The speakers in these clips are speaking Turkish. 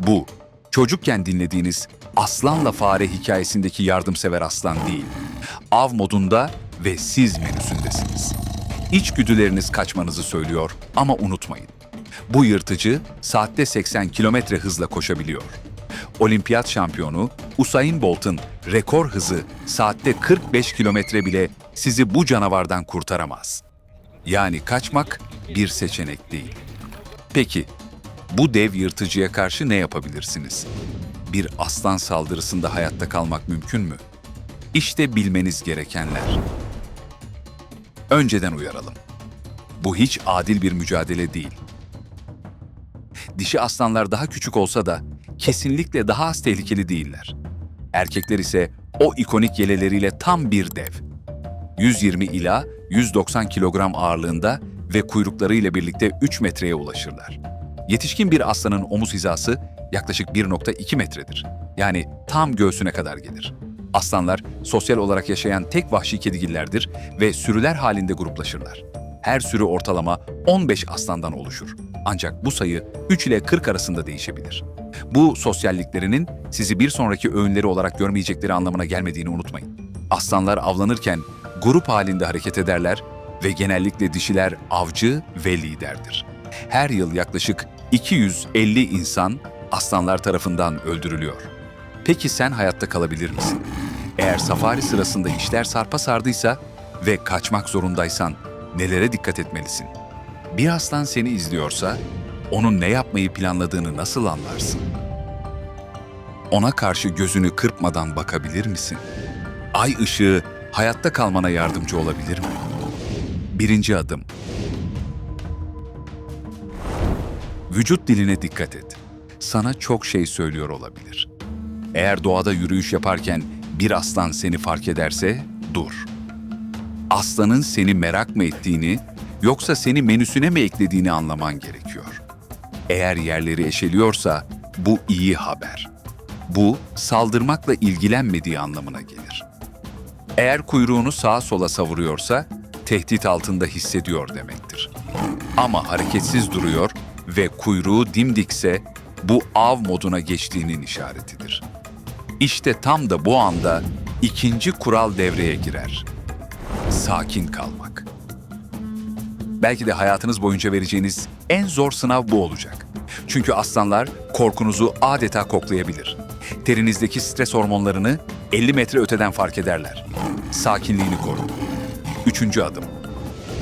Bu, çocukken dinlediğiniz aslanla fare hikayesindeki yardımsever aslan değil. Av modunda ve siz menüsündesiniz. İçgüdüleriniz kaçmanızı söylüyor ama unutmayın. Bu yırtıcı saatte 80 kilometre hızla koşabiliyor. Olimpiyat şampiyonu Usain Bolt'un rekor hızı saatte 45 kilometre bile sizi bu canavardan kurtaramaz. Yani kaçmak bir seçenek değil. Peki, bu dev yırtıcıya karşı ne yapabilirsiniz? Bir aslan saldırısında hayatta kalmak mümkün mü? İşte bilmeniz gerekenler. Önceden uyaralım. Bu hiç adil bir mücadele değil. Dişi aslanlar daha küçük olsa da kesinlikle daha az tehlikeli değiller. Erkekler ise o ikonik yeleleriyle tam bir dev. 120 ila 190 kilogram ağırlığında ve kuyruklarıyla birlikte 3 metreye ulaşırlar. Yetişkin bir aslanın omuz hizası yaklaşık 1.2 metredir. Yani tam göğsüne kadar gelir. Aslanlar sosyal olarak yaşayan tek vahşi kedigillerdir ve sürüler halinde gruplaşırlar. Her sürü ortalama 15 aslandan oluşur. Ancak bu sayı 3 ile 40 arasında değişebilir. Bu sosyalliklerinin sizi bir sonraki öğünleri olarak görmeyecekleri anlamına gelmediğini unutmayın. Aslanlar avlanırken grup halinde hareket ederler ve genellikle dişiler avcı ve liderdir. Her yıl yaklaşık 250 insan aslanlar tarafından öldürülüyor. Peki sen hayatta kalabilir misin? Eğer safari sırasında işler sarpa sardıysa ve kaçmak zorundaysan nelere dikkat etmelisin? Bir aslan seni izliyorsa onun ne yapmayı planladığını nasıl anlarsın? Ona karşı gözünü kırpmadan bakabilir misin? Ay ışığı hayatta kalmana yardımcı olabilir mi? Birinci adım. Vücut diline dikkat et. Sana çok şey söylüyor olabilir. Eğer doğada yürüyüş yaparken bir aslan seni fark ederse dur. Aslanın seni merak mı ettiğini yoksa seni menüsüne mi eklediğini anlaman gerekiyor. Eğer yerleri eşeliyorsa bu iyi haber. Bu saldırmakla ilgilenmediği anlamına gelir. Eğer kuyruğunu sağa sola savuruyorsa tehdit altında hissediyor demektir. Ama hareketsiz duruyor ve kuyruğu dimdikse bu av moduna geçtiğinin işaretidir. İşte tam da bu anda ikinci kural devreye girer. Sakin kalmak. Belki de hayatınız boyunca vereceğiniz en zor sınav bu olacak. Çünkü aslanlar korkunuzu adeta koklayabilir. Terinizdeki stres hormonlarını 50 metre öteden fark ederler. Sakinliğini koru. Üçüncü adım.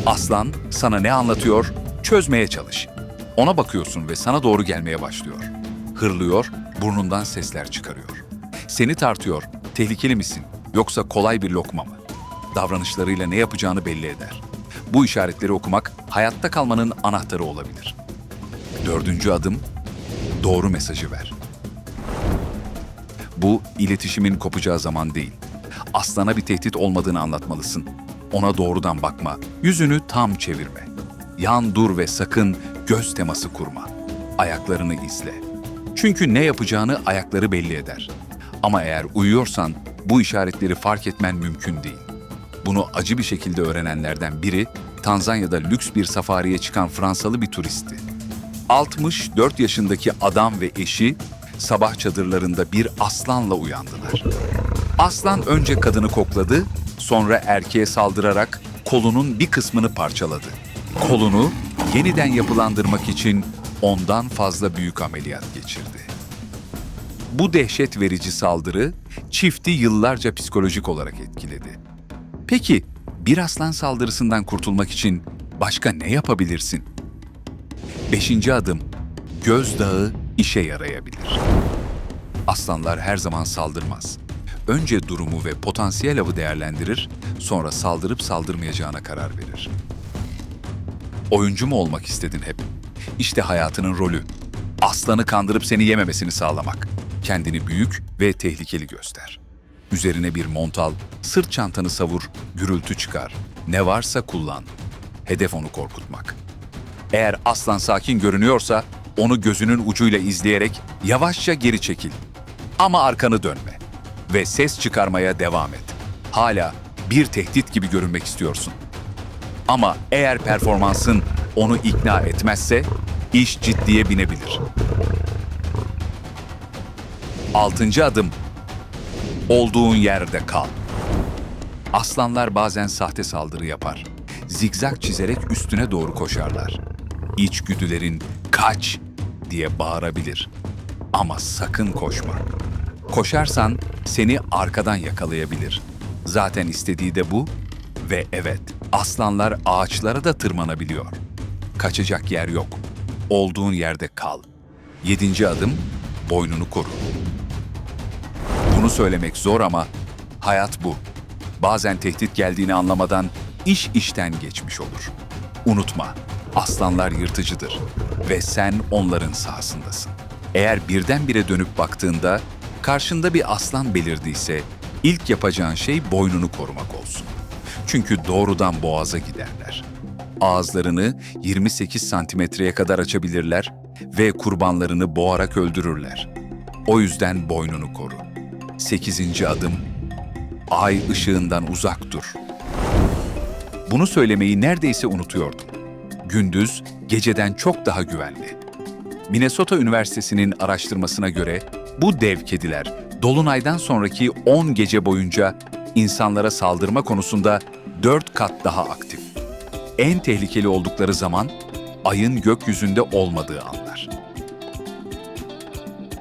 Aslan sana ne anlatıyor? Çözmeye çalış. Ona bakıyorsun ve sana doğru gelmeye başlıyor. Hırlıyor, burnundan sesler çıkarıyor. Seni tartıyor, tehlikeli misin yoksa kolay bir lokma mı? Davranışlarıyla ne yapacağını belli eder. Bu işaretleri okumak hayatta kalmanın anahtarı olabilir. Dördüncü adım, doğru mesajı ver. Bu iletişimin kopacağı zaman değil. Aslana bir tehdit olmadığını anlatmalısın. Ona doğrudan bakma, yüzünü tam çevirme. Yan dur ve sakın göz teması kurma. Ayaklarını izle. Çünkü ne yapacağını ayakları belli eder. Ama eğer uyuyorsan bu işaretleri fark etmen mümkün değil. Bunu acı bir şekilde öğrenenlerden biri Tanzanya'da lüks bir safariye çıkan Fransalı bir turisti. 64 yaşındaki adam ve eşi sabah çadırlarında bir aslanla uyandılar. Aslan önce kadını kokladı, sonra erkeğe saldırarak kolunun bir kısmını parçaladı. Kolunu yeniden yapılandırmak için ondan fazla büyük ameliyat geçirdi. Bu dehşet verici saldırı çifti yıllarca psikolojik olarak etkiledi. Peki bir aslan saldırısından kurtulmak için başka ne yapabilirsin? Beşinci adım, gözdağı işe yarayabilir. Aslanlar her zaman saldırmaz. Önce durumu ve potansiyel avı değerlendirir, sonra saldırıp saldırmayacağına karar verir. Oyuncu mu olmak istedin hep? İşte hayatının rolü. Aslanı kandırıp seni yememesini sağlamak. Kendini büyük ve tehlikeli göster. Üzerine bir mont al, sırt çantanı savur, gürültü çıkar. Ne varsa kullan. Hedef onu korkutmak. Eğer aslan sakin görünüyorsa onu gözünün ucuyla izleyerek yavaşça geri çekil. Ama arkanı dönme ve ses çıkarmaya devam et. Hala bir tehdit gibi görünmek istiyorsun. Ama eğer performansın onu ikna etmezse iş ciddiye binebilir. Altıncı adım. Olduğun yerde kal. Aslanlar bazen sahte saldırı yapar. Zigzag çizerek üstüne doğru koşarlar. İçgüdülerin kaç diye bağırabilir. Ama sakın koşma. Koşarsan seni arkadan yakalayabilir. Zaten istediği de bu ve evet aslanlar ağaçlara da tırmanabiliyor. Kaçacak yer yok. Olduğun yerde kal. Yedinci adım boynunu koru. Bunu söylemek zor ama hayat bu. Bazen tehdit geldiğini anlamadan iş işten geçmiş olur. Unutma, aslanlar yırtıcıdır ve sen onların sahasındasın. Eğer birdenbire dönüp baktığında karşında bir aslan belirdiyse ilk yapacağın şey boynunu korumak olsun. Çünkü doğrudan boğaza giderler. Ağızlarını 28 santimetreye kadar açabilirler ve kurbanlarını boğarak öldürürler. O yüzden boynunu koru. 8. adım Ay ışığından uzak dur. Bunu söylemeyi neredeyse unutuyordum. Gündüz geceden çok daha güvenli. Minnesota Üniversitesi'nin araştırmasına göre bu dev kediler dolunaydan sonraki 10 gece boyunca insanlara saldırma konusunda 4 kat daha aktif. En tehlikeli oldukları zaman ayın gökyüzünde olmadığı anlar.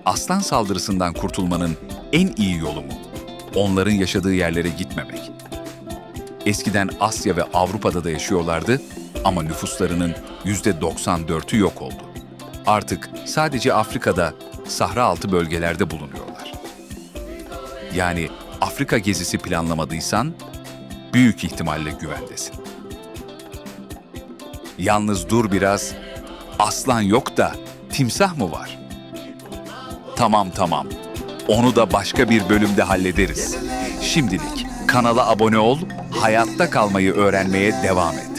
Aslan saldırısından kurtulmanın en iyi yolu mu? Onların yaşadığı yerlere gitmemek. Eskiden Asya ve Avrupa'da da yaşıyorlardı ama nüfuslarının %94'ü yok oldu. Artık sadece Afrika'da Sahra altı bölgelerde bulunuyorlar. Yani Afrika gezisi planlamadıysan büyük ihtimalle güvendesin. Yalnız dur biraz. Aslan yok da timsah mı var? Tamam tamam. Onu da başka bir bölümde hallederiz. Şimdilik kanala abone ol, hayatta kalmayı öğrenmeye devam et.